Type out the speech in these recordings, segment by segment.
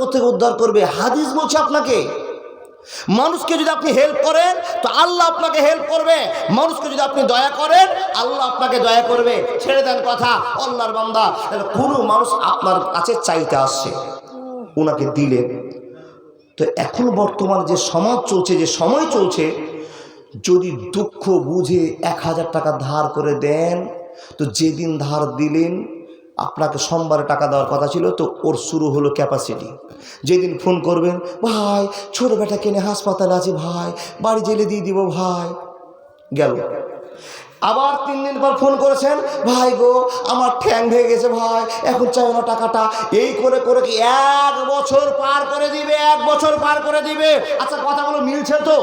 বিপদ থেকে উদ্ধার করবে। হাদিস বলছে আপনাকে, মানুষকে যদি আপনি হেল্প করেন, তো আল্লাহ আপনাকে হেল্প করবে। মানুষকে যদি আপনি দয়া করেন, আল্লাহ আপনাকে দয়া করবে। ছেড়ে দেন কথা আল্লাহর বান্দা। কোনো মানুষ আপনার কাছে চাইতে আসছে ওনাকে দিলেন। তো এখন বর্তমান যে সমাজ চলছে, যে সময় চলছে, যদি দুঃখ বুঝে এক হাজার টাকা ধার করে দেন, তো যেদিন ধার দিলেন আপনাকে সোমবারে টাকা দেওয়ার কথা ছিল, তো ওর শুরু হলো ক্যাপাসিটি যেদিন ফোন করবেন, ভাই, ছোট বেটা কেনে হাসপাতালে আছে ভাই, বাড়ি জেলে দিয়ে দিব ভাই। গেল। আবার তিন দিন পর ফোন করেছেন, ভাই গো, আমার ঠ্যাং ভেঙে গেছে ভাই, এখন চাই না টাকাটা। এই করে করে কি এক বছর পার করে দিবে, এক বছর পার করে দিবে? আচ্ছা কথাগুলো মিলছে তো?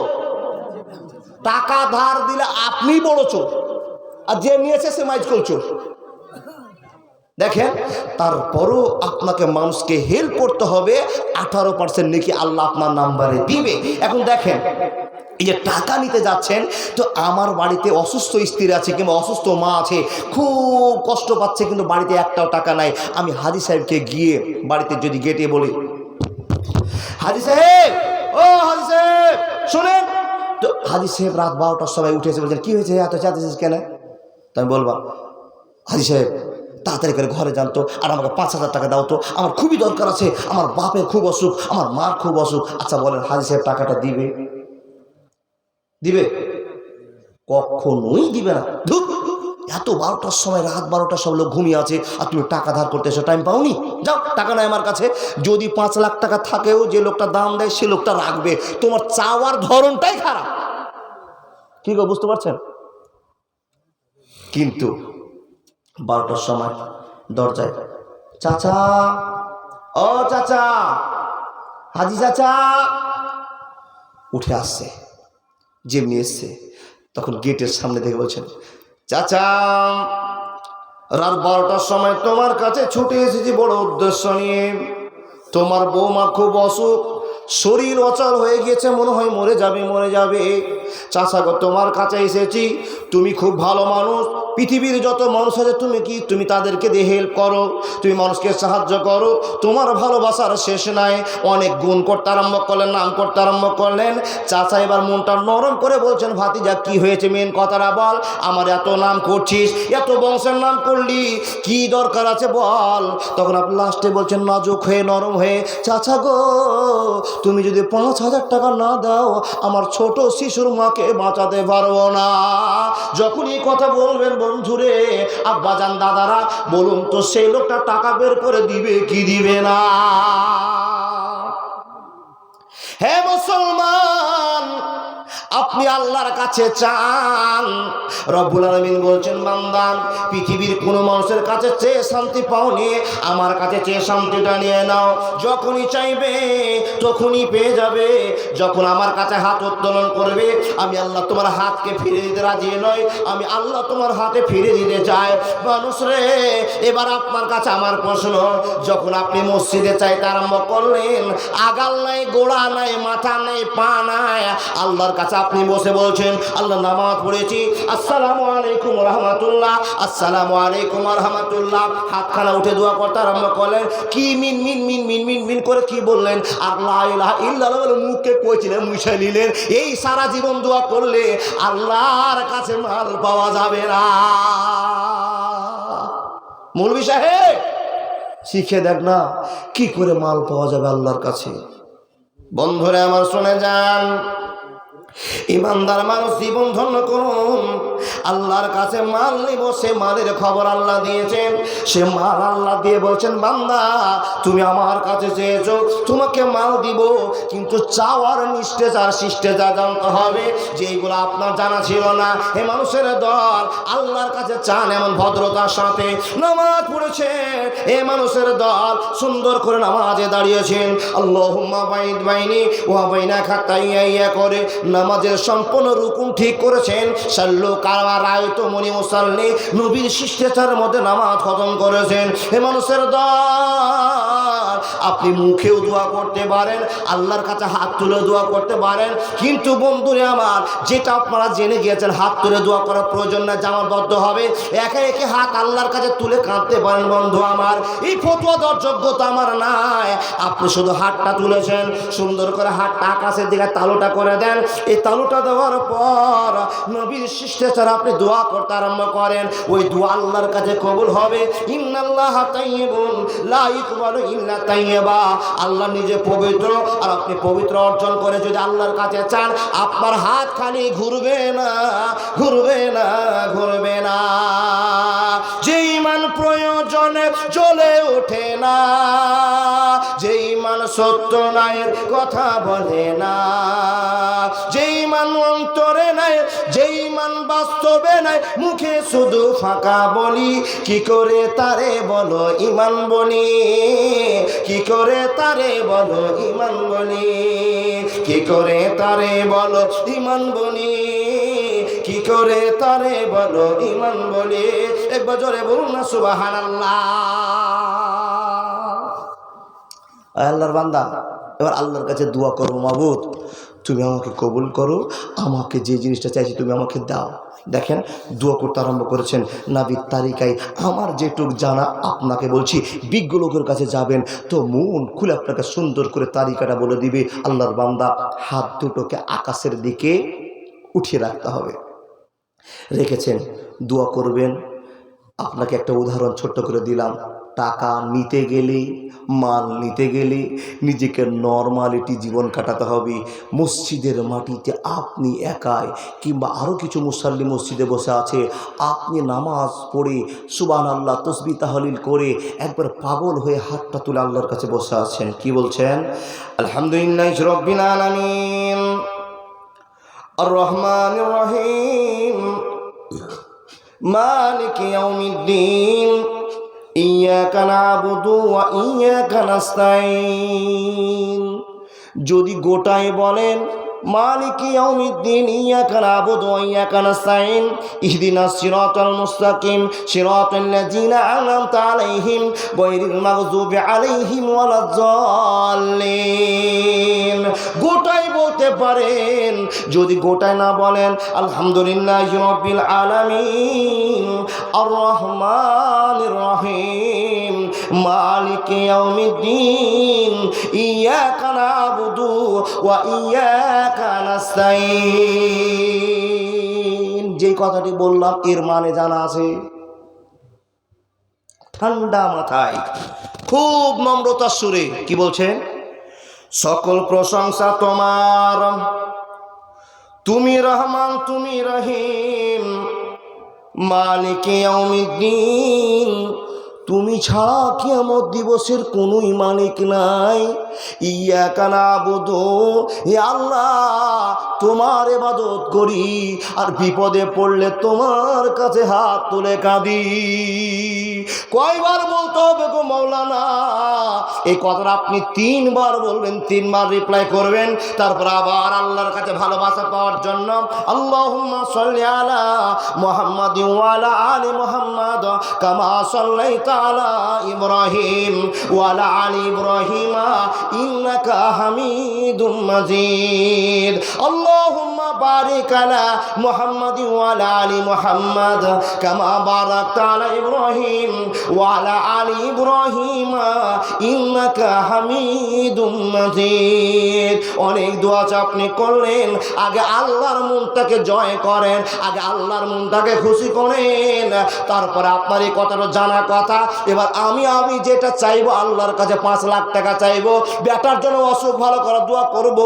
টাকা ধার দিলে আপনি বড় চোর, আর যে নিয়েছে সে মাইজকল চোর। দেখেন, তারপরও আপনাকে মানুষকে হেল্প করতে হবে, আঠারো পার্সেন্ট নাকি আল্লাহ আপনার নাম্বারে দিবে। এখন দেখেন, এই যে টাকা নিতে যাচ্ছেন, তো আমার বাড়িতে অসুস্থ স্ত্রী আছে কিংবা অসুস্থ মা আছে, খুব কষ্ট পাচ্ছে কিন্তু বাড়িতে একটাও টাকা নাই। আমি হাজি সাহেবকে গিয়ে বাড়িতে যদি গেটে বলি, হাজি সাহেব, ও হাজি সাহেব, শোনেন। তো হাজি সাহেব রাত বারোটার সময় উঠে এসে বলছেন, কি হয়েছে? এত চাচ্ছিস কেন? তো আমি বলবা হাজি সাহেব তাড়াতাড়ি করে ঘরে জানতো আর আমাকে পাঁচ হাজার টাকা দাও তো। আমার খুবই দরকার আছে আমার বাপের খুব অসুখ আমার মার খুব অসুখ। আচ্ছা বলেন হাজি সাহেব টাকাটা দিবে? দিবে? কখনোই দিবে না। ধুর, এত বারোটার সময় রাত বারোটার সব লোক ঘুমিয়ে আছে আর তুমি টাকা ধার করতে এসে টাইম পাওনি? যাও টাকা নাই আমার কাছে। যদি পাঁচ লাখ টাকা থাকেও যে লোকটা দাম দেয় সে লোকটা রাখবে। তোমার চাওয়ার ধরনটাই খারাপ। কি গো বুঝতে পারছেন? কিন্তু বারোটার সময় দরজায়, চাচা, ও চাচা, হাজি চাচা। উঠে আসছে, যেমনি এসছে, তখন গেটের সামনে দেখে বলছেন, চাচা, রাত বারোটার সময় তোমার কাছে ছুটে এসেছি বড় উদ্দেশ্য নিয়ে। তোমার বৌমা খুব অসুখ, শরীর অচল হয়ে গিয়েছে, মনে হয় মরে যাবে মরে যাবে। চাচা গো, তোমার কাছে এসেছি। তুমি খুব ভালো মানুষ। পৃথিবীর যত মানুষ আছে, তুমি কি, তুমি তাদেরকে দিয়ে হেল্প করো? তুমি মানুষকে সাহায্য করো। তোমার ভালোবাসার শেষ নাই। অনেক গুণ করতে আরম্ভ করলেন, নাম করতে আরম্ভ করলেন। চাচা এবার মনটা নরম করে বলছেন, ভাতিজা, কি হয়েছে? মেন কথাটা বল। আমার এত নাম করছিস, এত বংশের নাম করলি। কি দরকার আছে বল? তখন আপনি লাস্টে বলছেন, নাজুক হয়ে, নরম হয়ে, চাচা গো, তুমি যদি পাঁচ হাজার টাকা না দাও, আমার ছোট শিশুর মাকে বাঁচাতে পারব না। যখনই কথা বলবেন বন্ধুরে, আব্বাজান দাদারা, বলুন তো সেই লোকটা টাকা বের করে দিবে কি দিবে না? হে মুসলমান আপনি আল্লাহর কাছে চান। রব্বুল আলমিন বলছেন বান্দান পৃথিবীর কোনো মানুষের কাছে চেয়ে শান্তি পাওনি, আমার কাছে চেয়ে শান্তিটা নিয়ে নাও। যখনই চাইবে, তখনই পেয়ে যাবে। যখন আমার কাছে হাত উত্তোলন করবে, আমি আল্লাহ তোমার হাতকে ফিরে দিতে রাজি নয় আমি আল্লাহ তোমার হাতে ফিরে দিতে চাই। মানুষ রে, এবার আপনার কাছে আমার প্রশ্ন, যখন আপনি মসজিদে চাইতে আরম্ভ করলেন, আগাল নাই, গোড়া নাই, মাথা নাই, পা নাই, আল্লাহর কাছে আপনি বসে বলছেন, আল্লাহ নামাজ পড়েছি। আসসালামু আলাইকুম রহমতুল্লাহ। আসসালামু আলাইকুম রহমতুল্লাহ। হাতখানা উঠে দোয়া করতে আরম্ভ করলেন। কি মিন মিন মিন মিন মিন মিন করে কি বললেন? আল্লাহ ইলাহা ইল্লাল্লাহ বলে মুখে কইছিলেন, মুছে নিলেন। এই সারা জীবন দোয়া করলে আল্লাহর কাছে মাল পাওয়া যাবে না। মৌলবি সাহেব, শিখে দেখ না, কি করে মাল পাওয়া যাবে আল্লাহর কাছে? বন্ধুরা আমার শুনে যান ইমানদার মানুষ জীবন ধন্য করুন। আল্লাহর কাছে মাল নিব, সে মালের খবর আল্লাহ দিয়েছেন। সে মাল আল্লাহ দিয়ে বলছেন, বান্দা, তুমি আমার কাছে চেয়েছো, তোমাকে মাল দিব, কিন্তু চাওয়ার নিষ্ঠেচার শিষ্টেচার জানতে হবে যে এইগুলো আপনার জানা ছিল না। হে মানুষের দল, আল্লাহর কাছে চান এমন ভদ্রতার সাথে নামাজ পড়েছে। এ মানুষের দল সুন্দর করে নামাজে দাঁড়িয়েছেন। আল্লাহ বাইনি, ওয়া বাইনা খাতাইয়া ইয়া করে নামাজ নামাজের সম্পূর্ণ রুকুন ঠিক করেছেন। সাল্লু কারবার আয়ত মনি মুসাল্লি নবীর শিষ্টাচারের মধ্যে নামাজ খতম করেছেন। হে মানুষের দল, আপনি মুখেও দোয়া করতে পারেন, আল্লাহর কাছে হাত তুলে দোয়া করতে পারেন। কিন্তু বন্ধুরে আমার, যেটা আপনারা জেনে গিয়েছেন, হাত তুলে দোয়া করার প্রয়োজন না জামাবদ্ধ হবে। একে একে হাত আল্লাহর কাছে তুলে কাঁদতে পারেন বন্ধু আমার। এই ফতুয়া দেওয়ার যোগ্যতা আমার নাই। আপনি শুধু হাতটা তুলেছেন, সুন্দর করে হাতটা আকাশের দিকে তালুটা করে দেন। এই তালুটা দেওয়ার পর নবীর শিষ্টাচার আপনি দোয়া করতে আরম্ভ করেন। ওই দোয়া আল্লাহর কাছে কবুল হবে। আল্লাহ নিজে পবিত্র আর আপনি পবিত্র অর্জন করে যদি আল্লাহর কাছে চান, আপনার হাত খালি ঘুরবে না ঘুরবে না ঘুরবে না। যে ইমান প্রয়োজনে চলে ওঠে না। সত্য নায়ের কথা বলে না। যেই মান অন্তরে নাই, যেই মান বাস্তবে নাই, মুখে শুধু ফাঁকা বলি, কি করে তারে বলো ইমান বলি? কি করে তারে বলো ইমান বলি? কি করে তারে বলো ইমান বলি? কি করে তারে বলো ইমান বলি? একবার জোরে বলুন না সুবাহান আল্লাহর বান্দা, এবার আল্লাহর কাছে দোয়া করব মাবুদ, তুমি আমাকে কবুল করো, আমাকে যে জিনিসটা চাইছি তুমি আমাকে দাও। দেখেন, দোয়া করতে আরম্ভ করেছেন নাবির তালিকায়, আমার যেটুক জানা, আপনাকে বলছি, বিজ্ঞ লোকের কাছে যাবেন, তো মন খুলে আপনাকে সুন্দর করে তালিকাটা বলে দিবে, আল্লাহর বান্দা, হাত দুটোকে আকাশের দিকে উঠিয়ে রাখতে হবে। রেখেছেন, দোয়া করবেন আপনাকে একটা উদাহরণ ছোট্ট করে দিলাম। টাকা নিতে গেলে, মাল নিতে গেলে নিজেকে নর্মালিটি জীবন কাটাতে হবে। মসজিদের মাটিতে আপনি একাই কিংবা আরও কিছু মুসাল্লি মসজিদে বসে আছে, আপনি নামাজ পড়ে সুবান আল্লাহ তসবি তাহলিল করে একবার পাগল হয়ে হাতটা তুলে আল্লাহর কাছে বসে আছেন। কি বলছেন? আলহামদুলিল্লাহ আর রহমান রহিম। مالك يوم الدين إياك نعبد وإياك نستعين যদি গোটায় বলেন মালিক ইয়াউমিদ্দিন ইয়াকা নাবুদু ওয়া ইয়াকা নাস্তাইন ইহদিনাস সিরাতাল মুস্তাকিম সিরাতাল লাযিনা আনআমতা আলাইহিম গায়রিল মাগযুবি আলাইহিম ওয়ালাদ-দাল্লিন গোটাই বলতে পারেন। যদি গোটায় না বলেন, আলহামদুলিল্লাহি রাব্বিল আলামিন আর রহমানির রহিম মালিক ইয়াউমিদ্দিন, ইয়াকা নাবুদু ওয়া ইয়াকা নাস্তাইন যেই কথাটি বললাম, এর মানে জানা আছে। ঠান্ডা মাথায়, খুব নম্রতার সুরে, কি বলছেন? সকল প্রশংসা তোমার। তুমি রহমান তুমি রহিম। মালিক ইয়াউমিদ্দিন। তুমি ছাড়া কিয়ামত দিবসের কোনোই মালিক নাই। ইয়া কানা বুধো হে আল্লাহ, তোমার এবাদত করি, আর বিপদে পড়লে তোমার কাছে হাত তুলে কাঁদি। কয়বার বলতে হবে গো মৌলানা এই কথাটা আপনি তিনবার বলবেন, তিনবার রিপ্লাই করবেন, তারপর আবার আল্লাহর কাছে ভালোবাসা পাওয়ার জন্য আল্লাহুম্মা সাল্লি আলা মুহাম্মাদ ওয়ালা আলি মুহাম্মাদ কামা সাল্লাইতা আলা ইব্রাহিম ওয়ালা আলি ইব্রাহিমা ইন্নাকা হামিদুম মাজিদ। আল্লাহুম্মা বারিক আলা মুহাম্মাদ ওয়ালা আলি মুহাম্মাদ, কামা বারাকতা আলা ইব্রাহিম ওয়ালা আলি ইব্রাহিম, ইন্নাকা হামিদুম মাজিদ। অনেক দোয়া আপনি করলেন, আগে আল্লাহর মনটাকে জয় করেন, আগে আল্লাহর মনটাকে খুশি করেন, তারপরে আপনার এই কথাটা জানা কথা। এবার আমি আমি যেটা চাইব, আল্লাহর কাছে পাঁচ লাখ টাকা চাইব। বেটার জন্য অসুখ ভালো করার দোয়া করব।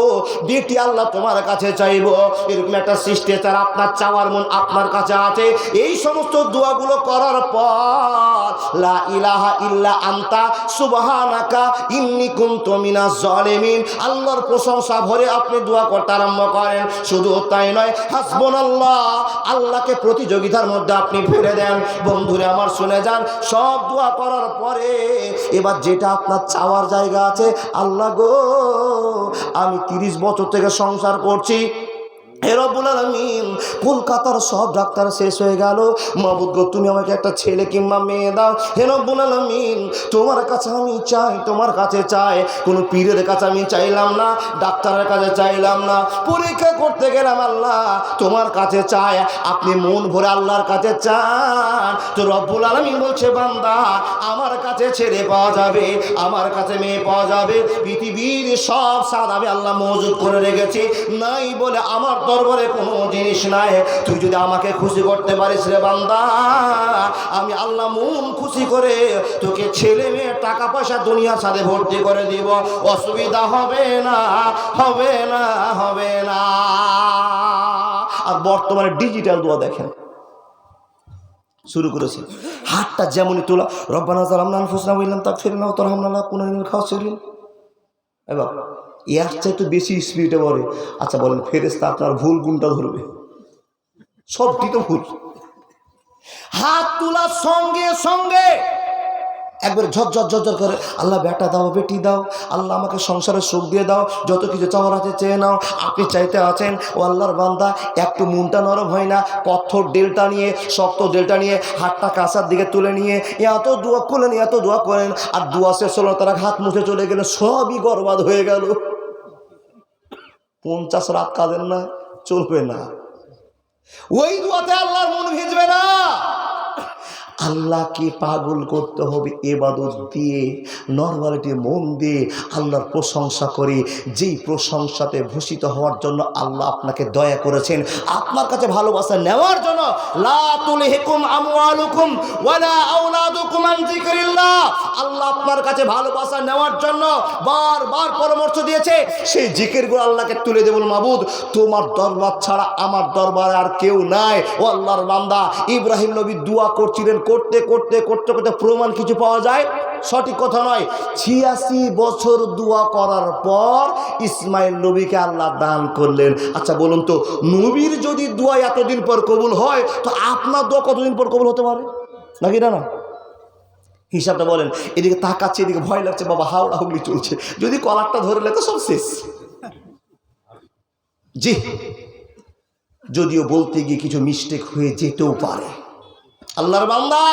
বেটি আল্লাহ তোমার কাছে চাইব। এরকম একটা শিষ্টাচার আপনার চাওয়ার মন আপনার কাছে আছে। এই সমস্ত দোয়াগুলো করার পর, লা ইলাহা ইল্লা আন্তা, সুবহানাকা ইন্নী কুনতু মিনাজ জালিমিন। আল্লাহর প্রশংসা ভরে আপনি দোয়া করতে আরম্ভ করেন। শুধু তাই নয়, হাসবুনাল্লাহ, আল্লাহকে প্রতিযোগিতার মধ্যে আপনি ফেলে দেন। বন্ধুরা আমার শুনে যান, সব দোয়া করার পরে এবার যেটা আপনার চাওয়ার জায়গা আছে, আল্লাহ গো, আমি তিরিশ বছর থেকে সংসার করছি। রব্বুল আলামিন, কলকাতার সব ডাক্তার শেষ হয়ে গেল। মাবুদ গো, তুমি আমাকে একটা ছেলে কিংবা মেয়ে দাও। হে রব্বুল আলামিন, তোমার কাছে আমি চাই, তোমার কাছে চাই। কোনো পীরের কাছে আমি চাইলাম না, ডাক্তারের কাছে চাইলাম না। পরীক্ষা করতে গেলাম আল্লাহ, তোমার কাছে চাই। আপনি মন ভরে আল্লাহর কাছে চান। তো রব্বুল আলামিন বলছে, বান্দা, আমার কাছে ছেলে পাওয়া যাবে, আমার কাছে মেয়ে পাওয়া যাবে। পৃথিবীর সব স্বাদ আমি আল্লাহ মজুদ করে রেখেছি। নাই বলে আমার দরবারে কোনো জিনিস নাই। তুই যদি আমাকে খুশি করতে পারিস রে বান্দা, আমি আল্লাহ মন খুশি করে তোকে ছেলে মেয়ে টাকা পয়সা দুনিয়ার সাথে ভর্তি করে দিব। অসুবিধা হবে না হবে না হবে না। আর বর্তমানে ডিজিটাল দোয়া দেখেন। শুরু করেছে। হাতটা যেমনই তোলা, রব্বানা জালামনা আনফুসনা বললাম তা ফিরে নাও তোর কোনো খাওয়া শরীর এবার এর চাইতে বেশি স্পিডে বলে। আচ্ছা বলেন ফেরেস্তা আপনার ভুল গুণটা ধরবে। সবটি তো ভুল। হাত তোলার সঙ্গে সঙ্গে একবার ঝরঝর ঝরঝর করে, আল্লাহ বেটা দাও, বেটি দাও, আল্লাহ আমাকে সংসারের সুখ দিয়ে দাও, যত কিছু চাওয়ার আছে চেয়ে নাও, আপনি চাইতে আছেন, ও আল্লাহর বান্দা, একটু মনটা নরম হয় না, পথর ডেলটা নিয়ে, শক্ত ডেলটা নিয়ে, হাতটা কাঁসার দিকে তুলে নিয়ে, এত দোয়া করলেন, এত দোয়া করেন, আর দোয়া শেষ হলো তারা হাত মুছে চলে গেলে সবই গরবাদ হয়ে গেল। পঞ্চাশ রাত কাঁদেন না চলবে না। ওই দোয়াতে আল্লাহর মন ভিজবে না। আল্লাহকে পাগল করতে হবে, এবাদত দিয়ে নর্মালিটি মন দিয়ে আল্লাহর প্রশংসা করে। যেই প্রশংসাতে ভূষিত হওয়ার জন্য আল্লাহ আপনাকে দয়া করেছেন, আপনার কাছে ভালোবাসা নেওয়ার জন্য আল্লাহ আপনার কাছে ভালোবাসা নেওয়ার জন্য বারবার পরামর্শ দিয়েছে, সেই জিকিরগুলো আল্লাহকে তুলে দেবুল মাবুদ, তোমার দরবার ছাড়া আমার দরবারে আর কেউ নাই। ও আল্লাহর বান্দা, ইব্রাহিম নবী দোয়া করছিলেন করতে করতে করতে করতে প্রমাণ কিছু পাওয়া যায়? সঠিক কথা নয়। ছিয়াশি বছর দোয়া করার পর ইসমাইল নবীকে আল্লাহ দান করলেন। আচ্ছা বলুন তো, নবীর যদি দোয়া এতদিন পর কবুল হয়, তো আপনার দোয়া কতদিন পর কবুল হতে পারে? নাকি না না? হিসাবটা বলেন। এদিকে তাকাচ্ছে, এদিকে ভয় লাগছে, বাবা, হাওড়া হুগলি চলছে। যদি কলারটা ধরলে তো সব শেষ। জি। যদিও বলতে গিয়ে কিছু মিস্টেক হয়ে যেতেও পারে। আল্লাহর বান্দা।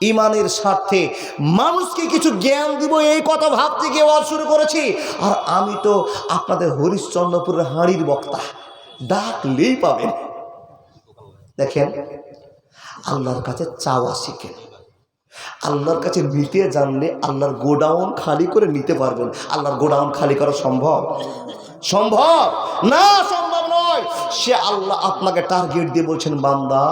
ইমানের স্বার্থে মানুষকে কিছু জ্ঞান দিব, এই কথা ভাবতে গিয়ে ওয়াজ শুরু করেছি। আর আমি তো আপনাদের হরিশ্চন্দ্রপুরের হাঁড়ির বক্তা। ডাকলেই পাবেন। দেখেন, আল্লাহর কাছে চাওয়া শিখেন। আল্লাহর কাছে নিতে জানলে আল্লাহর গোডাউন খালি করে নিতে পারবেন। আল্লাহর গোডাউন খালি করা সম্ভব? সম্ভব? না, সম্ভব সে আল্লাহ আপনাকে টার্গেট দিয়ে বলছেন, বান্দা,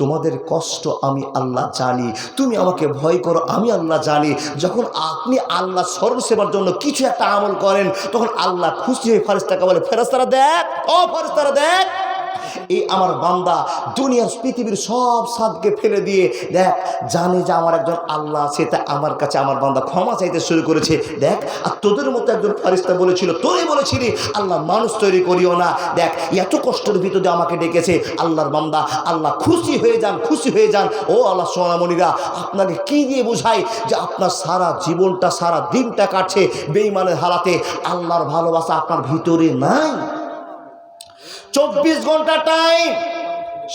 তোমাদের কষ্ট আমি আল্লাহ জানি, তুমি আমাকে ভয় করো, আমি আল্লাহ জানি। যখন আপনি আল্লাহ সর্বসেবার সেবার জন্য কিছু একটা আমল করেন, তখন আল্লাহ খুশি হয়ে ফারিস্তাকে বলে ফেরস্তারা দেখ, ও ফারিস্তারা দেখ। এই আমার বান্দা দুনিয়ার পৃথিবীর সব সাদকে ফেলে দিয়ে, দেখ, জানে যে আমার একজন আল্লাহ আছে, তা আমার কাছে আমার বান্দা ক্ষমা চাইতে শুরু করেছে। দেখ, আর তোদের মতো একজন ফারিস্তা বলেছিল তোরই বলেছিলি, আল্লাহ মানুষ তৈরি করিও না। দেখ, এত কষ্টের ভিতরে আমাকে ডেকেছে আল্লাহর বান্দা। আল্লাহ খুশি হয়ে যান, খুশি হয়ে যান। ও আল্লাহ সোনামণিরা আপনাকে কি দিয়ে বোঝাই যে আপনার সারা জীবনটা, সারা দিনটা কাটছে বেইমানের হারাতে আল্লাহর ভালোবাসা আপনার ভিতরে নাই। চব্বিশ ঘণ্টা টাইম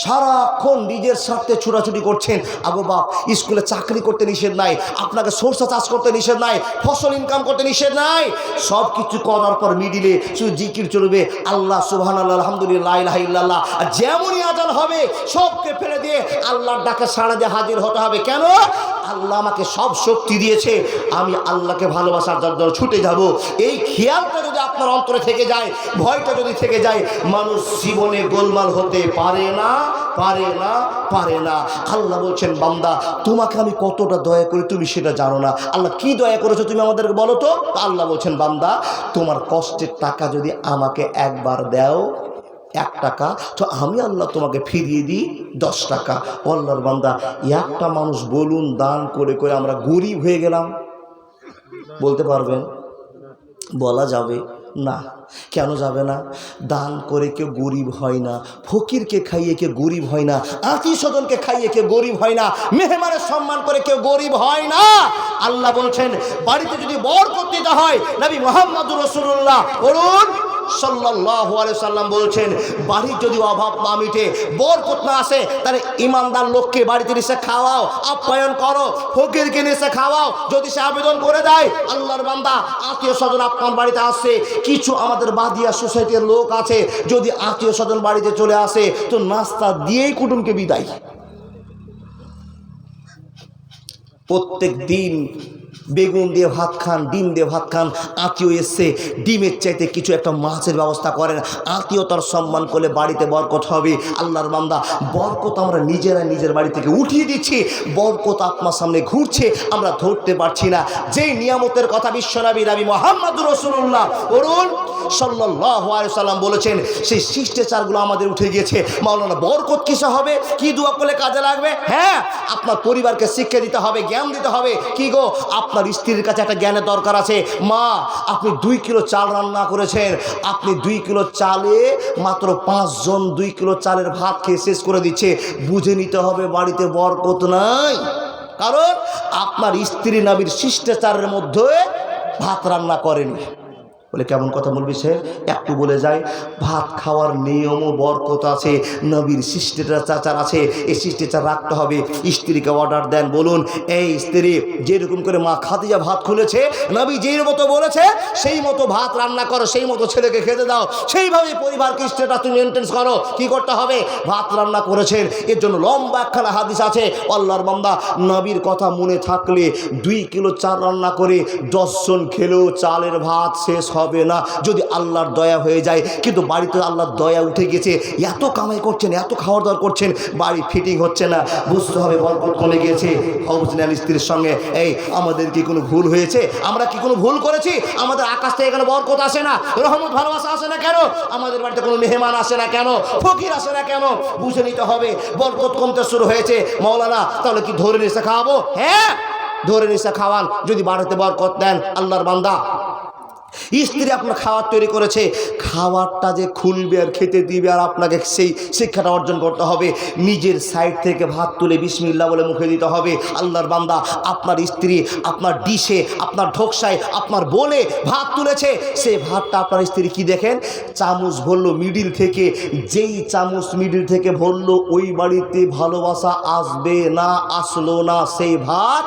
সারাক্ষণ নিজের স্বার্থে ছুটাছুটি করছেন। আবু বাপ স্কুলে চাকরি করতে নিষেধ নাই, আপনাকে সরষা চাষ করতে নিষেধ নাই, ফসল ইনকাম করতে নিষেধ নাই। সব কিছু করার পর মিডিলে শুধু জিকির চলবে, আল্লাহ সুবহান আল্লাহ আলহামদুলিল্লাহ আর যেমনই আজান হবে, সবকে ফেলে দিয়ে আল্লাহর ডাকে সাড়া দিয়ে হাজির হতে হবে। কেন? আল্লাহ আমাকে সব শক্তি দিয়েছে, আমি আল্লাহকে ভালোবাসার জন্য ছুটে যাব। এই খেয়ালটা যদি আপনার অন্তরে থেকে যায়, ভয়টা যদি থেকে যায়, মানুষ জীবনে গোলমাল হতে পারে না। পারে না পারে না। আল্লাহ বলছেন, বান্দা, তোমাকে আমি কতটা দয়া করি তুমি সেটা জানো না। আল্লাহ, কি দয়া করেছ তুমি আমাদেরকে বলো তো? আল্লাহ বলছেন, বান্দা, তোমার কষ্টের টাকা যদি আমাকে একবার দাও, এক টাকা, তো আমি আল্লাহ তোমাকে ফিরিয়ে দিই দশ টাকা। আল্লাহর বান্দা, একটা মানুষ বলুন, দান করে করে আমরা গরিব হয়ে গেলাম। বলতে পারবেন? বলা যাবে না। কেন যাবে না? দান করে কেউ গরিব হয় না, ফকিরকে খাইয়ে কেউ গরিব হয় না আত্মীয় স্বজনকে খাইয়ে কেউ গরিব হয় না, মেহমানের সম্মান করে কেউ গরিব হয় না। আল্লাহ বলছেন, বাড়িতে যদি বর করতে হয়, নবী মোহাম্মদ রসুল্লাহ বলুন আলাইহি সাল্লাম বলছেন, বাড়ির যদি অভাব না মিটে, বরকত না আসে, তাহলে ইমানদার লোককে বাড়িতে এসে খাওয়াও, আপ্যায়ন করো, ফকিরকে এসে খাওয়াও, যদি সে আবেদন করে দেয়, আল্লাহর বান্দা আত্মীয় স্বজন আপনার বাড়িতে আসছে কিছু আমাদের বাদিয়া সোসাইটির লোক আছে, যদি আত্মীয় স্বজন বাড়িতে চলে আসে, তো নাস্তা দিয়েই কুটুমকে বিদায়। প্রত্যেক দিন বেগুন দিয়ে ভাত খান, ডিম দিয়ে ভাত খান, আত্মীয় এসছে ডিমের চাইতে কিছু একটা মাছের ব্যবস্থা করেন। আত্মীয়তার সম্মান করলে বাড়িতে বরকত হবে। আল্লাহর বান্দা, বরকত আমরা নিজেরা নিজের বাড়ি থেকে উঠিয়ে দিচ্ছি। বরকত আপনার সামনে ঘুরছে, আমরা ধরতে পারছি না। যেই নিয়ামতের কথা বিশ্বনবী নবী মোহাম্মদ রসুল্লাহ অরুণ সাল্লাম বলেছেন, সেই শিষ্টাচারগুলো আমাদের উঠে গিয়েছে। মাওলানা, বরকত কিসে হবে? কি দোয়া করলে কাজে লাগবে? হ্যাঁ আপনার পরিবারকে শিক্ষা দিতে হবে, জ্ঞান দিতে হবে। কি গো? আপনার স্ত্রীর কাছে একটা জ্ঞানের দরকার আছে। মা, আপনি দুই কিলো চাল রান্না করেছেন। আপনি দুই কিলো চালে মাত্র পাঁচজন দুই কিলো চালের ভাত খেয়ে শেষ করে দিচ্ছে। বুঝে নিতে হবে বাড়িতে বরকত নাই। কারণ আপনার স্ত্রী নাবির শিষ্টাচারের মধ্যে ভাত রান্না করেনি। বলে কেমন কথা বলবি সে? একটু বলে যায় ভাত খাওয়ার নিয়মও বরকত আছে, নবীর শিষ্টাচার আছে, এই শিষ্টাচার রাখতে হবে, স্ত্রীকে অর্ডার দেন, বলুন, এই স্ত্রী, যেরকম করে মা খাদিজা ভাত খুলেছে, নবী যেই মতো বলেছে, সেই মতো ভাত রান্না করো, সেই মতো ছেলেকে খেতে দাও, সেইভাবে পরিবারকে স্টেটাস তুমি মেনটেন্স করো, কি করতে হবে? ভাত রান্না করেছেন, এর জন্য লম্বা একখানা হাদিস আছে, আল্লাহর বান্দা, নবীর কথা মনে থাকলে দুই কিলো চাল রান্না করে দশজন খেলেও চালের ভাত শেষ হবে না। যদি আল্লাহর দয়া হয়ে যায়, কিন্তু বাড়িতে আল্লাহর দয়া উঠে গেছে, এত কামাই করছেন, এত খাওয়ার দাওয়ার করছেন, বাড়ি ফিটিং হচ্ছে না। বুঝতে হবে বরকত কমে গিয়েছে হবজনাল স্ত্রীর সঙ্গে, এই, আমাদের কি কোনো ভুল হয়েছে? আমরা কি কোনো ভুল করেছি? আমাদের আকাশ থেকে এখানে বরকত আসে না, রহমত, ভালোবাসা আসে না কেন? আমাদের বাড়িতে কোনো মেহমান আসে না কেন? ফকির আসে না কেন? বুঝে নিতে হবে, বরকত কমতে শুরু হয়েছে। মৌলানা তাহলে কি ধরে নিশে খাওয়াবো? হ্যাঁ ধরে নিশে খাওয়ান। যদি বাড়িতে বরকত দেন, আল্লাহর বান্দা। স্ত্রী আপনার খাবার তৈরি করেছে খাবারটা যে খুলবে আর খেতে দিবে আর আপনাকে সেই শিক্ষাটা অর্জন করতে হবে। নিজের সাইড থেকে ভাত তুলে বিসমিল্লা বলে মুখে দিতে হবে। আল্লাহর বান্দা, আপনার স্ত্রী, আপনার ডিশে, আপনার ঢোকসায়, আপনার বলে ভাত তুলেছে। সেই ভাতটা আপনার স্ত্রী কি দেখেন? চামচ ভরলো মিডিল থেকে, যেই চামচ মিডিল থেকে ভরলো, ওই বাড়িতে ভালোবাসা আসবে না, আসলো না। সেই ভাত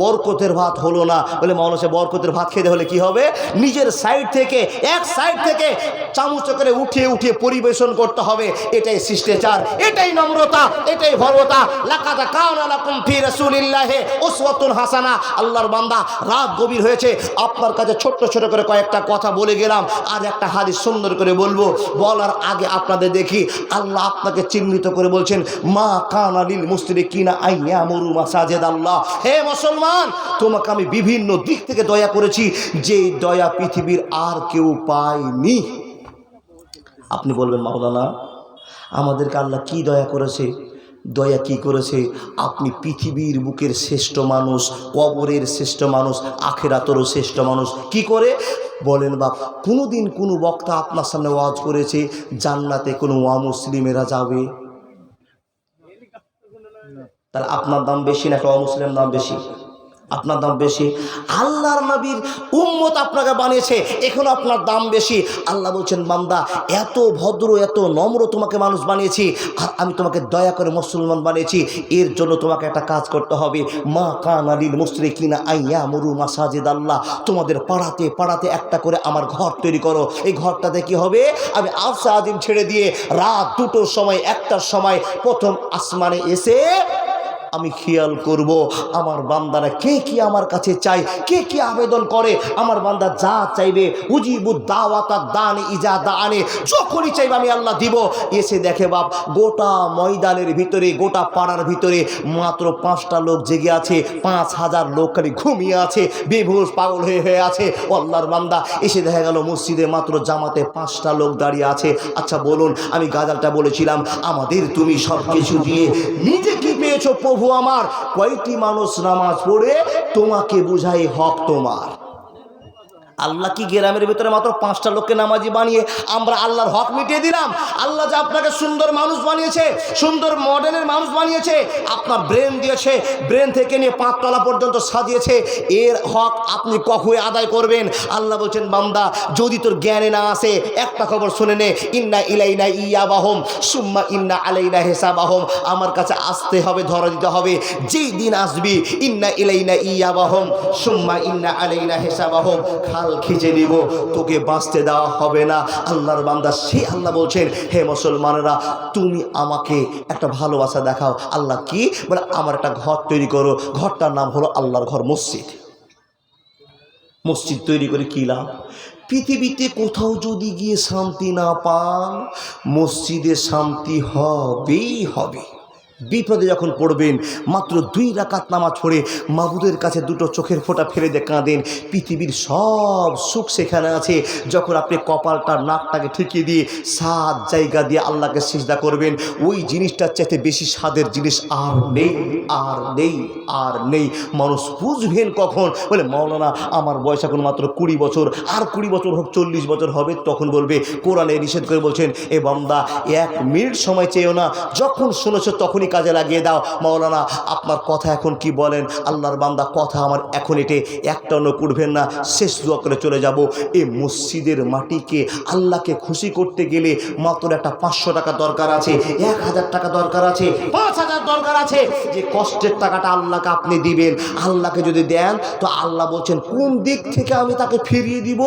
বরকতের ভাত হলো না। বলে মানুষের বরকতের ভাত খেতে হলে কি হবে? নিজের সাইড থেকে, এক সাইড থেকে চামচ করে উঠিয়ে উঠিয়ে পরিবেশন করতে হবে। এটাই শিষ্টাচার, এটাই নম্রতা, এটাই ভরবতা লাকাদা কাওনা লাকুম ফি রাসূলিল্লাহি উসওয়াতুন হাসানা। আল্লাহর বান্দা, রাত গভীর হয়েছে। আপনার কাছে ছোট্ট ছোট করে কয়েকটা কথা বলে গেলাম। আর একটা হাদিস সুন্দর করে বলব। বলার আগে আপনাদের দেখি, আল্লাহ আপনাকে চিহ্নিত করে বলছেন, মা কানা লিল মুসরিকিনা আইয়ামুরু মাসাজিদ আল্লাহ হে মুসলমান! তোমাকে আমি বিভিন্ন দিক থেকে দয়া করেছি, যে দয়া পৃথিবীর আর কেউ পায়নি। আপনি বলবেন, মাওলানা, আমাদেরকে আল্লাহ কি দয়া করেছে? দয়া কি করেছে? আপনি পৃথিবীর বুকের শ্রেষ্ঠ মানুষ, কবরের শ্রেষ্ঠ মানুষ, আখেরাতরও শ্রেষ্ঠ মানুষ। কি করে? বলেন বা কোনো দিন কোনো বক্তা আপনার সামনে ওয়াজ করেছে, জান্নাতে কোনো ওয়া মুসলিমেরা যাবে? তাহলে আপনার দাম বেশি না একটা অমুসলিম দাম বেশি? আপনার দাম বেশি। আল্লাহর নবীর উম্মত আপনাকে বানিয়েছে, এখন আপনার দাম বেশি। আল্লাহ বলছেন, বান্দা, এত ভদ্র, এত নম্র তোমাকে মানুষ বানিয়েছি, আর আমি তোমাকে দয়া করে মুসলমান বানিয়েছি, এর জন্য তোমাকে একটা কাজ করতে হবে। মা কান আলীর মুসরে কিনা আইয়া মরু মাসাজিদ আল্লাহ তোমাদের পাড়াতে পাড়াতে একটা করে আমার ঘর তৈরি করো। এই ঘরটাতে কি হবে? আমি আফসা আদিম ছেড়ে দিয়ে রাত দুটোর সময়, একটার সময় প্রথম আসমানে এসে আমি খেয়াল করব, আমার বান্দারা কে কি আমার কাছে চাই কে কি আবেদন করে, আমার বান্দা যা চাইবে, উজিবু দাওয়াতা দান ইজা দানে, যখনই চাইবে আমি আল্লাহ দিব। এসে দেখে বাপ, গোটা ময়দানের ভিতরে, গোটা পাড়ার ভিতরে মাত্র পাঁচটা লোক জেগে আছে, পাঁচ হাজার লোক খালি ঘুমিয়ে আছে বেভুষ পাগল হয়ে হয়ে আছে ও আল্লাহর বান্দা। এসে দেখা গেল মসজিদে মাত্র জামাতে পাঁচটা লোক দাঁড়িয়ে আছে। আচ্ছা বলুন, আমি গাজালটা বলেছিলাম, আমাদের তুমি সব কিছু দিয়ে নিজে কি পেয়েছ প্রভু আমার কয়টি মানুষ নামাজ পড়ে তোমাকে বুঝাই হক তোমার? আল্লাহ কি গ্রামের ভিতরে মাত্র পাঁচটা লোককে নামাজি বানিয়ে আমরা আল্লাহর হক মিটিয়ে দিলাম? আল্লাহ যে আপনাকে সুন্দর মানুষ বানিয়েছে, সুন্দর মডেলের মানুষ বানিয়েছে, আপনার ব্রেন দিয়েছে, ব্রেন থেকে নিয়ে পাঁচতলা পর্যন্ত সাজিয়েছে, এর হক আপনি কখনই আদায় করবেন। আল্লাহ বলছেন, বান্দা, যদি তোর জ্ঞানে না আসে, একটা খবর শুনে নে, ইন্না ইলাইনা ইয়াবাহম, সুম্মা ইন্না আলাইনা হেসাবাহম। আমার কাছে আসতে হবে, ধরা দিতে হবে, যেই দিন আসবি, ইন্না ইলাইনা ইয়াবাহম, সুম্মা ইন্না আলাইনা হেসাবাহম। খাল খিচে নিব, তোকে বাঁচতে দেওয়া হবে না। আল্লাহর বান্দা, সে আল্লাহ বলছেন, হে মুসলমানেরা, তুমি আমাকে একটা ভালোবাসা দেখাও। আল্লাহ কি? বলে, আমার একটা ঘর তৈরি করো। ঘরটার নাম হলো আল্লাহর ঘর, মসজিদ। মসজিদ তৈরি করে কী লাভ? পৃথিবীতে কোথাও যদি গিয়ে শান্তি না পান, মসজিদে শান্তি হবেই হবে। বিপদে যখন পড়বেন, মাত্র দুই রাকাত নামাজ পড়ে মাবুদের কাছে দুটো চোখের ফোঁটা ফেলে দিয়ে কাঁদেন। পৃথিবীর সব সুখ সেখানে আছে। যখন আপনি কপালটা, নাকটাকে ঠেকিয়ে দিয়ে সাত জায়গা দিয়ে আল্লাহকে সিজদা করবেন, ওই জিনিসটার চাইতে বেশি স্বাদের জিনিস আর নেই আর নেই আর নেই। মানুষ বুঝবেন কখন? বলে, মাওলানা, আমার বয়স এখন মাত্র কুড়ি বছর। আর কুড়ি বছর হোক, চল্লিশ বছর হবে। তখন বলবে, কোরআনে নিষেধ করে বলছেন, এ বান্দা, এক মিনিট সময় চেয়েও না। যখন শুনেছ তখনই কাজে লাগিয়ে দাও। মাওলানা, আপনার কথা এখন কি বলেন? আল্লাহর বান্দা, কথা আমার এখন এটে একটা অন্য কুড়বেন না, শেষ দোয়া করে চলে যাব। এই মসজিদের মাটিকে আল্লাহকে খুশি করতে গেলে মাত্র একটা পাঁচশো টাকা দরকার আছে, এক হাজার টাকা দরকার আছে, পাঁচ হাজার দরকার আছে। যে কষ্টের টাকাটা আল্লাহকে আপনি দিবেন, আল্লাহকে যদি দেন, তো আল্লাহ বলছেন, কোন দিক থেকে আমি তাকে ফিরিয়ে দিব?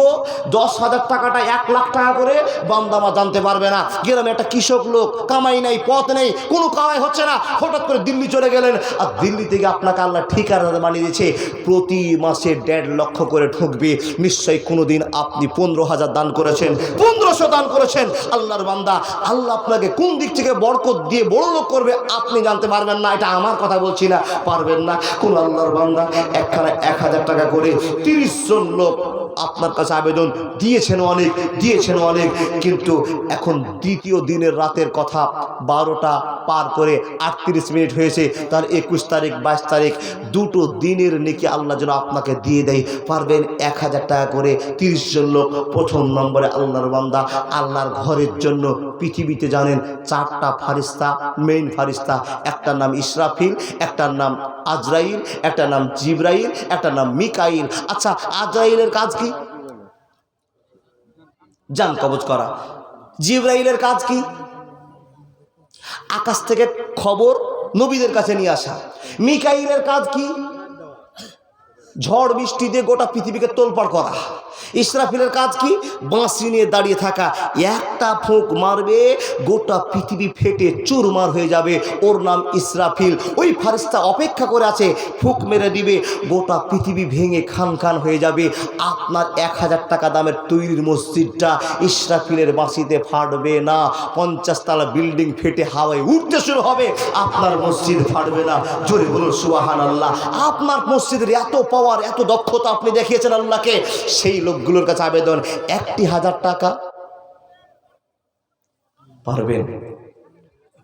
দশ হাজার টাকাটা এক লাখ টাকা করে বান্দামা জানতে পারবে না। গ্রামে একটা কৃষক লোক, কামাই নাই, পথ নেই, কোনো কামাই হচ্ছে না হঠাৎ করে দিল্লি চলে গেলেন। আর দিল্লি থেকে আপনাকে আল্লাহ ঠিকানা বানিয়ে দিয়েছে, প্রতি মাসে দেড় লক্ষ করে ঢুকবে নিশ্চয়ই কোনোদিন আপনি পনেরো হাজার দান করেছেন, পনেরোশো দান করেছেন। আল্লাহর বান্দা, আল্লাহ আপনাকে কোন দিক থেকে বরকত দিয়ে বড় লোক করবে আপনি জানতে পারবেন না, এটা আমার কথা বলছি না, পারবেন না। কোন আল্লাহর বান্দা একখানা এক হাজার টাকা করে তিরিশ জন লোক আপনার কাছে আবেদন দিয়েছেন অনেক দিয়েছেন অনেক। কিন্তু এখন দ্বিতীয় দিনের রাতের কথা বারোটা পার করে আটত্রিশ মিনিট হয়েছে, তার একুশ তারিখ, বাইশ তারিখ, দুটো দিনের নেকি আল্লাহ যেন আপনাকে দিয়ে দেয়। পারবেন এক হাজার টাকা করে তিরিশ জন লোক, প্রথম নম্বরে আল্লাহর বান্দা, আল্লাহর ঘরের জন্য। পৃথিবীতে জানেন চারটা ফারিস্তা মেইন ফারিস্তা একটার নাম ইসরাফিল একটার নাম আজরাইল একটার নাম জিব্রাইল একটার নাম মিকাইল। আচ্ছা আজরাইলের কাজ কি? যান কবজ করা। জিব্রাইলের কাজ কি? আকাশ থেকে খবর নবীদের কাছে নিয়ে আসা। মিকাইলের কাজ কি? ঝড় বৃষ্টি দিয়ে গোটা পৃথিবীকে তোলপাড় করা। ইসরাফিলের কাজ কি? বাঁশি নিয়ে দাঁড়িয়ে থাকা। একটা ফুঁক মারবে, গোটা পৃথিবী ফেটে চুরমার হয়ে যাবে। ওর নাম ইসরাফিল। ওই ফারিস্তা অপেক্ষা করে আছে, ফুঁক মেরে দিবে। গোটা পৃথিবী ভেঙে খান খান হয়ে যাবে। আপনার এক হাজার টাকা দামের তৈরির মসজিদটা ইসরাফিলের বাঁশিতে ফাটবে না। পঞ্চাশ তালা বিল্ডিং ফেটে হাওয়ায় উঠতে শুরু হবে। আপনার মসজিদ ফাটবে না। জোরে বলুন সুবাহান আল্লাহ আপনার মসজিদের এত পাওয়ার এত দক্ষতা আপনি দেখিয়েছেন আল্লাহকে সেই লোকগুলোর কাছে আবেদন একটি হাজার টাকা? পারবেন?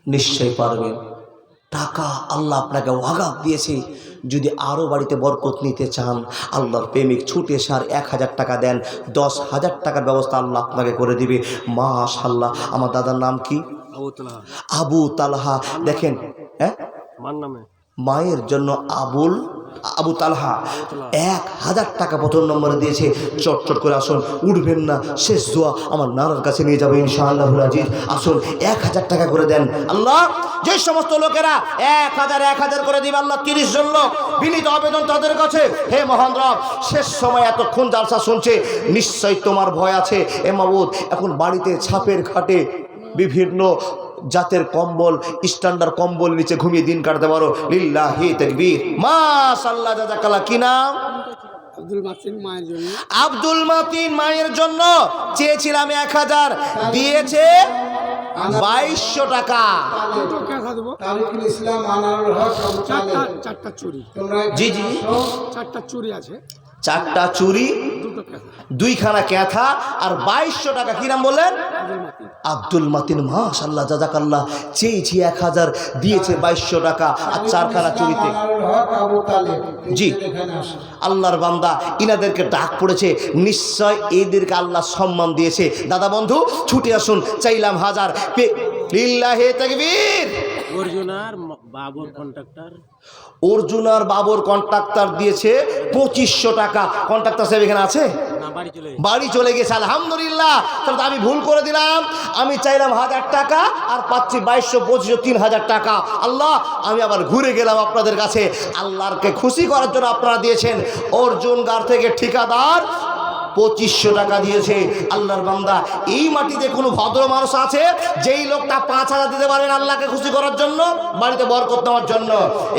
নিশ্চয়ই পারবেন। টাকা আল্লাহ আপনাকে ওয়াগাব দিয়েছে। যদি আরও বাড়িতে বরকত নিতে চান আল্লাহর প্রেমিক ছুটে সার এক হাজার টাকা দেন দশ হাজার টাকার ব্যবস্থা আল্লাহ আপনাকে করে দিবে। মাশাল্লাহ আমার দাদার নাম কি? আবু তালহা। দেখেন হ্যাঁ? মায়ের জন্য আবুল আবু তালহা, এক হাজার টাকা প্রথম নম্বরে দিয়েছে। চট চট করে আসুন, উঠবেন না, শেষ দোয়া আমার নানার কাছে নিয়ে যাবে ইনশাআল্লাহ আজিজ। আসুন, এক হাজার টাকা করে দেন। আল্লাহ, যে সমস্ত লোকেরা এক হাজার এক হাজার করে দিবে, আল্লাহ তিরিশ জন লোক বিনীত আবেদন তাদের কাছে। হে মহান রব, শেষ সময় এতক্ষণ জালসা শুনছে নিশ্চয়ই তোমার ভয় আছে। এ মাবুদ, এখন বাড়িতে ছাপের খাটে বিভিন্ন জাতের কম্বল স্ট্যান্ডার্ড কম্বল নিচে ঘুমিয়ে দিন কাটতে পারো। লিল্লাহি তাকবীর। মাশাআল্লাহ জাযাকাল্লাহ কি নাম? আব্দুল মাসিন মায়ের জন্য। আব্দুল মাতিন মায়ের জন্য চেয়েছিলাম এক হাজার দিয়েছে বাইশশো টাকা। জি জি। চারটা চুরি আছে। চারটা চুরি দুইখানা ক্যাথা আর বাইশশো টাকা কি নাম বললেন? আব্দুল মাতিন মাস মাশাল্লাহ জাজাকাল্লাহ চেয়েছি এক হাজার দিয়েছে বাইশশো টাকা আর চারখানা চুরিতে জি। আল্লাহর বান্দা, ইনাদেরকে ডাক পড়েছে, নিশ্চয় এদেরকে আল্লাহ সম্মান দিয়েছে দাদা বন্ধু, ছুটে আসুন, চাইলাম হাজার লিল্লাহে তাকবীর অর্জুনার বাবুর কন্ট্রাক্টর অর্জুনার বাবর কন্ট্রাক্টর দিয়েছে পঁচিশশো টাকা। কন্ট্রাক্টর সাহেব এখানে আছে? বাড়ি চলে গেছে। আলহামদুলিল্লাহ। তাহলে আমি ভুল করে দিলাম। আমি চাইলাম হাজার টাকা আর পাচ্ছি বাইশশো পঁচিশশো তিন হাজার টাকা। আল্লাহ আমি আবার ঘুরে গেলাম আপনাদের কাছে। আল্লাহরকে খুশি করার জন্য আপনারা দিয়েছেন। অর্জুন গার থেকে ঠিকাদার পঁচিশশো টাকা দিয়েছে। আল্লাহর বান্দা, এই মাটিতে কোনো ভদ্র মানুষ আছে যেই লোকটা পাঁচ হাজার দিতে পারেন আল্লাহকে খুশি করার জন্য? বাড়িতে বরকত নেওয়ার জন্য।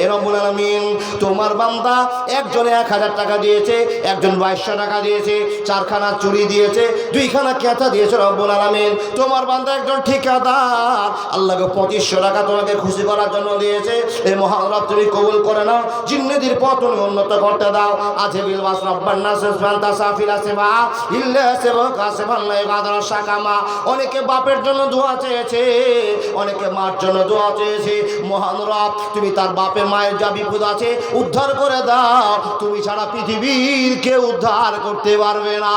এরকম আলামিন, তোমার বান্দা একজনে এক হাজার টাকা দিয়েছে, একজন বাইশশো টাকা দিয়েছে, চারখানা চুরি দিয়েছে, দুইখানা কেঁচা দিয়েছে রব্বুল আলামিন। তোমার বান্দা একজন ঠিকাদার, আল্লাহকে পঁচিশশো টাকা তোমাকে খুশি করার জন্য দিয়েছে। এই মহারব তুমি কবুল করে নাও। জিন্নদির পথ তুমি উন্নত করতে দাও। আছে বিল বাস রব্বান নাসিস সাফিলা সেবা ইল্লা সেবা কাসেবান লাইগাদার শাকামা অনেকে বাপের জন্য দোয়া চেয়েছে, অনেকে মার জন্য দোয়া চেয়েছে। মহান রব, তুমি তার বাপে মায়ের যা বিপদ আছে, উদ্ধার করে দাও। তুমি ছাড়া পৃথিবীর কেউ উদ্ধার করতে পারবে না।